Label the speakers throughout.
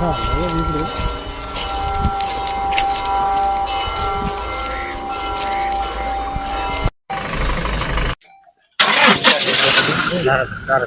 Speaker 1: 자, 내가 왜 그래? 나라, 나라.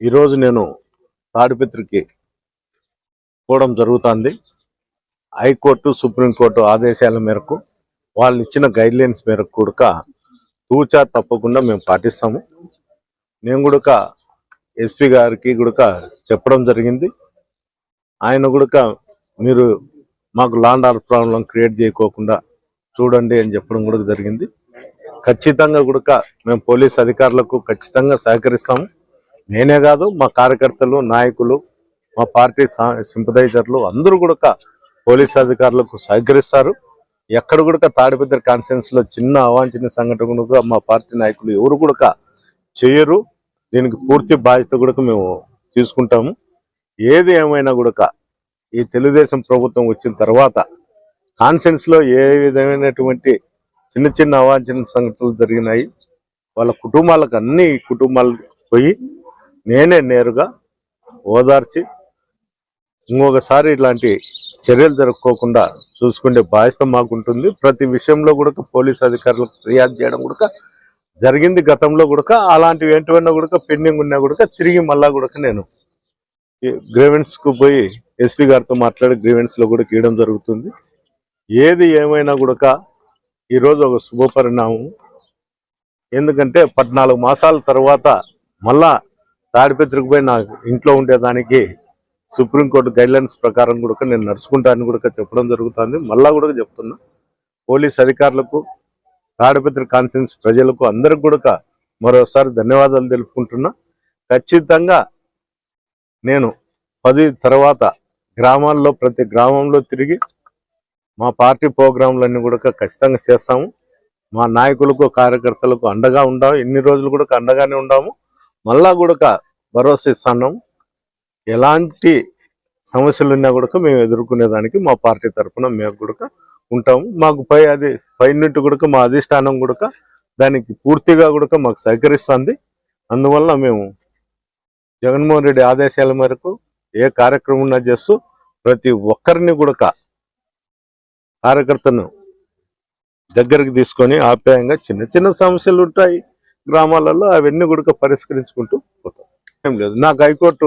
Speaker 2: ఈరోజు నేను తాడిపత్రికి పోవడం జరుగుతుంది. హైకోర్టు సుప్రీంకోర్టు ఆదేశాల మేరకు వాళ్ళు ఇచ్చిన గైడ్లైన్స్ మేరకు కూడా తూచా తప్పకుండా మేము పాటిస్తాము. నేను కూడా ఎస్పీ గారికి కూడా చెప్పడం జరిగింది. ఆయన కూడా మీరు మాకు లాండ్ ఆర్ ప్రాబ్లం క్రియేట్ చేయకోకుండా చూడండి అని చెప్పడం కూడా జరిగింది. ఖచ్చితంగా కూడా మేము పోలీస్ అధికారులకు ఖచ్చితంగా సహకరిస్తాము. నేనే కాదు మా కార్యకర్తలు నాయకులు మా పార్టీ సింపదైజర్లు అందరూ కూడా పోలీస్ అధికారులకు సహకరిస్తారు. ఎక్కడ కూడా తాడిపత్రి కాన్ఫరెన్స్లో చిన్న అవాంఛనీయ సంఘటన కూడా మా పార్టీ నాయకులు ఎవరు కూడా చేయరు. దీనికి పూర్తి బాధ్యత కూడా మేము తీసుకుంటాము. ఏది ఏమైనా కూడా ఈ తెలుగుదేశం ప్రభుత్వం వచ్చిన తర్వాత కాన్సెన్స్లో ఏ విధమైనటువంటి చిన్న చిన్న అవాంఛన సంఘటనలు జరిగినాయి వాళ్ళ కుటుంబాలకు అన్ని కుటుంబాలకు పోయి నేనే నేరుగా ఓదార్చి ఇంకొకసారి ఇట్లాంటి చర్యలు జరుపుకోకుండా చూసుకునే బాధ్యత మాకుంటుంది. ప్రతి విషయంలో కూడా పోలీస్ అధికారులకు ఫిర్యాదు చేయడం కూడా జరిగింది గతంలో కూడా. అలాంటివి ఏంటివన్నా కూడా పెండింగ్ ఉన్నా కూడా తిరిగి మళ్ళా కూడా నేను గ్రీవెన్స్కు పోయి ఎస్పీ గారితో మాట్లాడి గ్రీవెన్స్లో కూడా గీయడం జరుగుతుంది. ఏది ఏమైనా కూడా ఈరోజు ఒక శుభపరిణామం. ఎందుకంటే పద్నాలుగు మాసాల తర్వాత మళ్ళా తాడిపత్రికి పోయి నా ఇంట్లో ఉండేదానికి సుప్రీంకోర్టు గైడ్లైన్స్ ప్రకారం కూడా నేను నడుచుకుంటానని కూడా చెప్పడం జరుగుతుంది. మళ్ళా కూడా చెప్తున్నా పోలీస్ అధికారులకు తాడిపత్రి కాన్ఫరెన్స్ ప్రజలకు అందరికి కూడా మరోసారి ధన్యవాదాలు తెలుపుకుంటున్నా. ఖచ్చితంగా నేను పది తర్వాత గ్రామాల్లో ప్రతి గ్రామంలో తిరిగి మా పార్టీ ప్రోగ్రాంలన్నీ కూడా ఖచ్చితంగా చేస్తాము. మా నాయకులకు కార్యకర్తలకు అండగా ఉండాము ఎన్ని రోజులు కూడా అండగానే ఉండాము. మళ్ళా కూడా భరోసా ఇస్తున్నాం. ఎలాంటి సమస్యలు ఉన్నా కూడా మేము ఎదుర్కొనేదానికి మా పార్టీ తరఫున మేము కూడా ఉంటాము. మాకు పై అది పైనుంటి కూడా మా అధిష్టానం కూడా దానికి పూర్తిగా కూడా మాకు సహకరిస్తుంది. అందువల్ల మేము జగన్మోహన్ రెడ్డి ఆదేశాల మేరకు ఏ కార్యక్రమం చేస్తూ ప్రతి ఒక్కరిని కూడా కార్యకర్తను దగ్గరికి తీసుకొని ఆప్యాయంగా చిన్న చిన్న సమస్యలు ఉంటాయి గ్రామాలలో అవన్నీ కూడా పరిష్కరించుకుంటూ పోతాం. ఏం లేదు. నాకు హైకోర్టు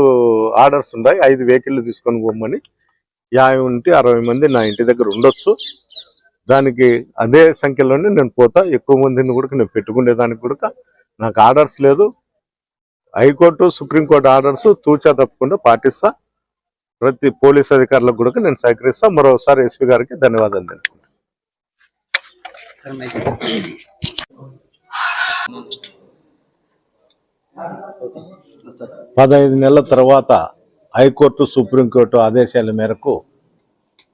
Speaker 2: ఆర్డర్స్ ఉన్నాయి. ఐదు వెహికల్ తీసుకొని పోమని. యాభై ఉంటే అరవై మంది నా ఇంటి దగ్గర ఉండొచ్చు. దానికి అదే సంఖ్యలోనే నేను పోతా. ఎక్కువ మందిని కూడా నేను పెట్టుకునే దానికి కూడా నాకు ఆర్డర్స్ లేదు. హైకోర్టు సుప్రీంకోర్టు ఆర్డర్స్ తూచా తప్పకుండా పాటిస్తా. ప్రతి పోలీస్ అధికారులకు కూడా నేను సహకరిస్తా. మరోసారి ఎస్పీ గారికి ధన్యవాదాలు
Speaker 3: తెలుసుకుంటాను
Speaker 2: పదహైదు నెలల తర్వాత హైకోర్టు సుప్రీంకోర్టు ఆదేశాల మేరకు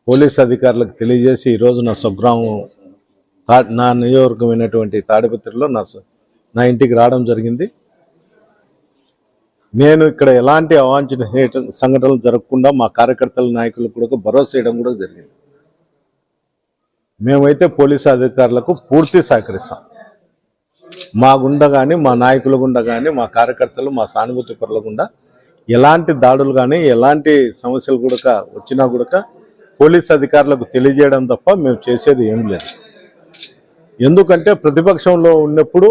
Speaker 2: పోలీస్ అధికారులకు తెలియజేసి ఈరోజు నా స్వగ్రామం నా నియోజకమైనటువంటి తాడిపత్రిలో నా నా ఇంటికి రావడం జరిగింది. నేను ఇక్కడ ఎలాంటి అవాంఛనీయ సంఘటనలు జరగకుండా మా కార్యకర్తల నాయకులకు కూడా భరోసా ఇవ్వడం కూడా జరిగింది. మేమైతే పోలీసు అధికారులకు పూర్తి సహకరిస్తాం. మా గుండా కానీ మా నాయకుల గుండా కానీ మా కార్యకర్తలు మా సానుభూతి పరుల గుండా ఎలాంటి దాడులు కానీ ఎలాంటి సమస్యలు కూడా వచ్చినా కూడా పోలీస్ అధికారులకు తెలియజేయడం తప్ప మేము చేసేది ఏం లేదు. ఎందుకంటే ప్రతిపక్షంలో ఉన్నప్పుడు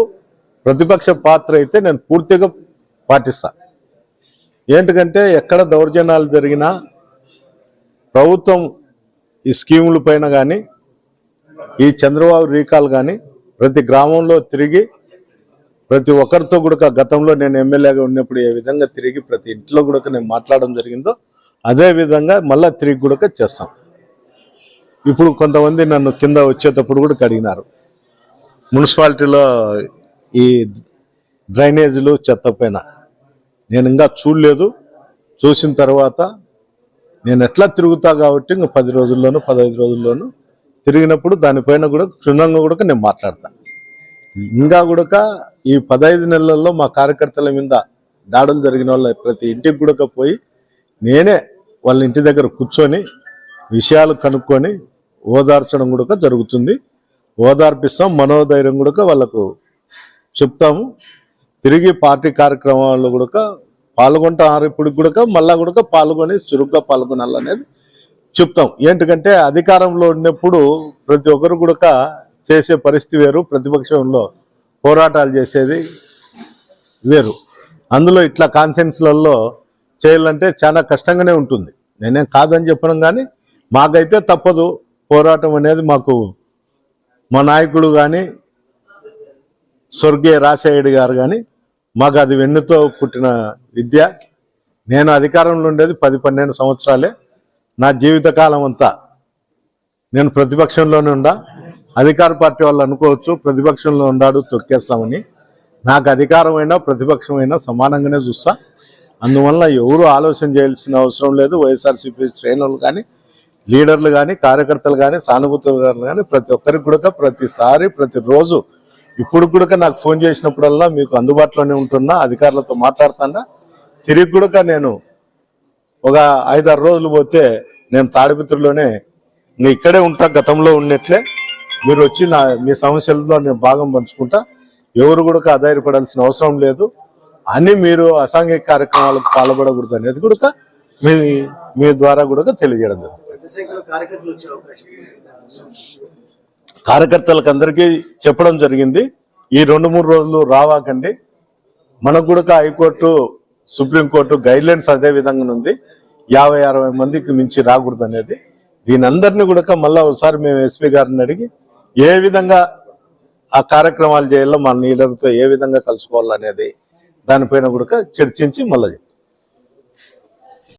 Speaker 2: ప్రతిపక్ష పాత్ర అయితే నేను పూర్తిగా పాటిస్తా. ఏంటంటే ఎక్కడ దౌర్జన్యాలు జరిగినా ప్రభుత్వం ఈ స్కీముల పైన కానీ ఈ చంద్రబాబు రీకాల్ కానీ ప్రతి గ్రామంలో తిరిగి ప్రతి ఒక్కరితో కూడా గతంలో నేను ఎమ్మెల్యేగా ఉన్నప్పుడు ఏ విధంగా తిరిగి ప్రతి ఇంట్లో కూడా నేను మాట్లాడడం జరిగిందో అదే విధంగా మళ్ళా తిరిగి కూడా చేస్తాం. ఇప్పుడు కొంతమంది నన్ను కింద వచ్చేటప్పుడు కూడా అడిగినారు. మున్సిపాలిటీలో ఈ డ్రైనేజీలు చెత్త పైన నేను ఇంకా చూడలేదు. చూసిన తర్వాత నేను ఎట్లా తిరుగుతా కాబట్టి ఇంకా పది రోజుల్లోనూ పదహైదు రోజుల్లోనూ తిరిగినప్పుడు దానిపైన కూడా క్షుణ్ణంగా కూడా నేను మాట్లాడతాను ఇంకా కూడా ఈ పదహైదు నెలల్లో మా కార్యకర్తల మీద దాడులు జరిగిన వాళ్ళ ప్రతి ఇంటికి కూడా పోయి నేనే వాళ్ళ ఇంటి దగ్గర కూర్చొని విషయాలు కనుక్కొని ఓదార్చడం కూడా జరుగుతుంది. ఓదార్పిస్తాం మనోధైర్యం కూడా వాళ్ళకు చెప్తాము. తిరిగి పార్టీ కార్యక్రమాల్లో కూడా పాల్గొంటారు ఇప్పుడు కూడా మళ్ళా కూడా పాల్గొని చురుగ్గా పాల్గొనాలనేది చెప్తాం. ఏంటంటే అధికారంలో ఉన్నప్పుడు ప్రతి ఒక్కరు కూడా చేసే పరిస్థితి వేరు ప్రతిపక్షంలో పోరాటాలు చేసేది వేరు. అందులో ఇట్లా కాన్సెన్స్లలో చేయాలంటే చాలా కష్టంగానే ఉంటుంది. నేనేం కాదని చెప్పడం కానీ మాకైతే తప్పదు. పోరాటం అనేది మాకు మా నాయకుడు కానీ స్వర్గీయ రాజశేఖర్ గారు కానీ మాకు అది వెన్నుతో పుట్టిన విద్య. నేను అధికారంలో ఉండేది పది పన్నెండు సంవత్సరాలే. నా జీవితకాలం అంతా నేను ప్రతిపక్షంలోనే ఉండా. అధికార పార్టీ వాళ్ళు అనుకోవచ్చు ప్రతిపక్షంలో ఉన్నాడు తొక్కేస్తామని. నాకు అధికారమైనా ప్రతిపక్షమైనా సమానంగానే చూస్తా. అందువల్ల ఎవరు ఆలోచన చేయాల్సిన అవసరం లేదు. వైఎస్ఆర్సీపీ శ్రేణులు కానీ లీడర్లు కానీ కార్యకర్తలు కానీ సానుభూతులు కానీ ప్రతి ఒక్కరికి కూడా ప్రతిసారి ప్రతిరోజు ఇప్పుడు కూడా నాకు ఫోన్ చేసినప్పుడల్లా మీకు అందుబాటులోనే ఉంటున్నా అధికారులతో మాట్లాడుతున్నా. తిరిగి కూడా నేను ఒక ఐదారు రోజులు పోతే నేను తాడిపిత్రులోనే ఇంకా ఇక్కడే ఉంటా గతంలో ఉన్నట్లే. మీరు వచ్చి నా మీ సమస్యల్లో నేను భాగం పంచుకుంటా. ఎవరు కూడా ఆధారపడాల్సిన అవసరం లేదు. అని మీరు అసాంఘిక కార్యక్రమాలకు పాల్పడకూడదు అనేది కూడా మీ మీ ద్వారా కూడా తెలియజేయడం జరుగుతుంది. కార్యకర్తలకు అందరికీ చెప్పడం జరిగింది. ఈ రెండు మూడు రోజులు రావాకండి. మనకు కూడా హైకోర్టు సుప్రీంకోర్టు గైడ్ లైన్స్ అదే విధంగా ఉంది. యాభై అరవై మందికి మించి రాకూడదు అనేది. దీని అందరినీ కూడా మళ్ళా ఒకసారి మేము ఎస్పీ గారిని అడిగి ఏ విధంగా ఆ కార్యక్రమాలు చేయాలో మన లీడర్తో ఏ విధంగా కలుసుకోవాలనేది దానిపైన కూడా చర్చించి మళ్ళీ